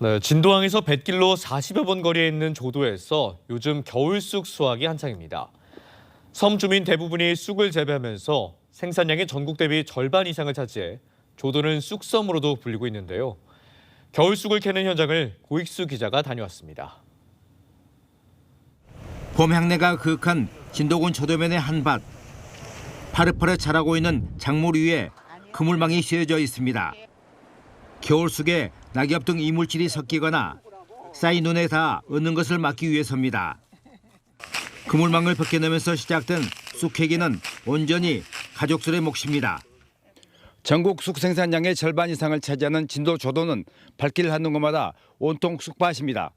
네, 진도항에서 뱃길로 40여 번 거리에 있는 조도에서 요즘 겨울쑥 수확이 한창입니다. 섬 주민 대부분이 쑥을 재배하면서 생산량의 전국 대비 절반 이상을 차지해 조도는 쑥섬으로도 불리고 있는데요. 겨울쑥을 캐는 현장을 고익수 기자가 다녀왔습니다. 봄 향내가 그윽한 진도군 조도면의 한밭. 파릇파릇 자라고 있는 작물 위에 그물망이 씌어져 있습니다. 겨울 속에 낙엽 등 이물질이 섞이거나 쌓인 눈에 다 얻는 것을 막기 위해서입니다. 그물망을 벗겨내면서 시작된 쑥캐기는 온전히 가족들의 몫입니다. 전국 쑥 생산량의 절반 이상을 차지하는 진도 조도는 발길 하는 곳마다 온통 쑥밭입니다.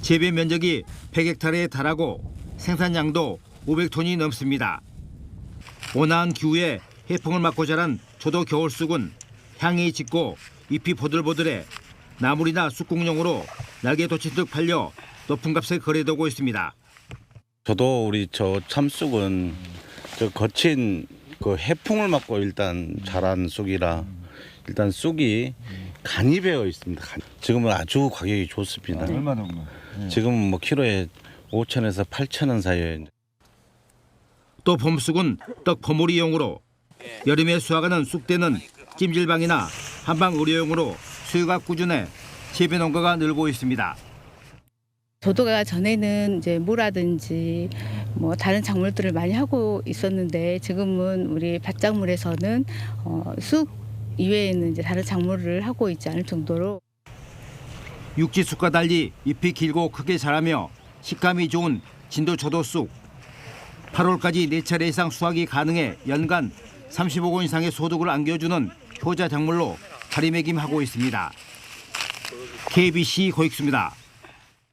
재배 면적이 100헥타르에 달하고 생산량도 500톤이 넘습니다. 온화한 기후에 해풍을 맞고 자란 조도 겨울쑥은 향이 짙고 잎이 보들보들해 나물이나 쑥국용으로 날개 돋친 듯 팔려 높은 값에 거래되고 있습니다. 저도 우리 저 참쑥은 저 거친 그 해풍을 맞고 일단 자란 쑥이라 일단 쑥이 간이 배어 있습니다. 간. 지금은 아주 가격이 좋습니다. 얼마 정도? 지금은 뭐 키로에 5천에서 8천 원 사이에 또 봄쑥은 떡 버무리용으로 여름에 수확하는 쑥대는 찜질방이나 한방 의료용으로 수요가 꾸준해 재배 농가가 늘고 있습니다. 조도가 전에는 이제 무라든지 뭐 다른 작물들을 많이 하고 있었는데 지금은 우리 밭작물에서는 어, 쑥 이외에는 이제 다른 작물을 하고 있지 않을 정도로 육지 쑥과 달리 잎이 길고 크게 자라며 식감이 좋은 진도 조도쑥. 8월까지 4차례 이상 수확이 가능해 연간 30억 원 이상의 소득을 안겨주는 효자 작물로 자리매김하고 있습니다. KBC 고익수입니다.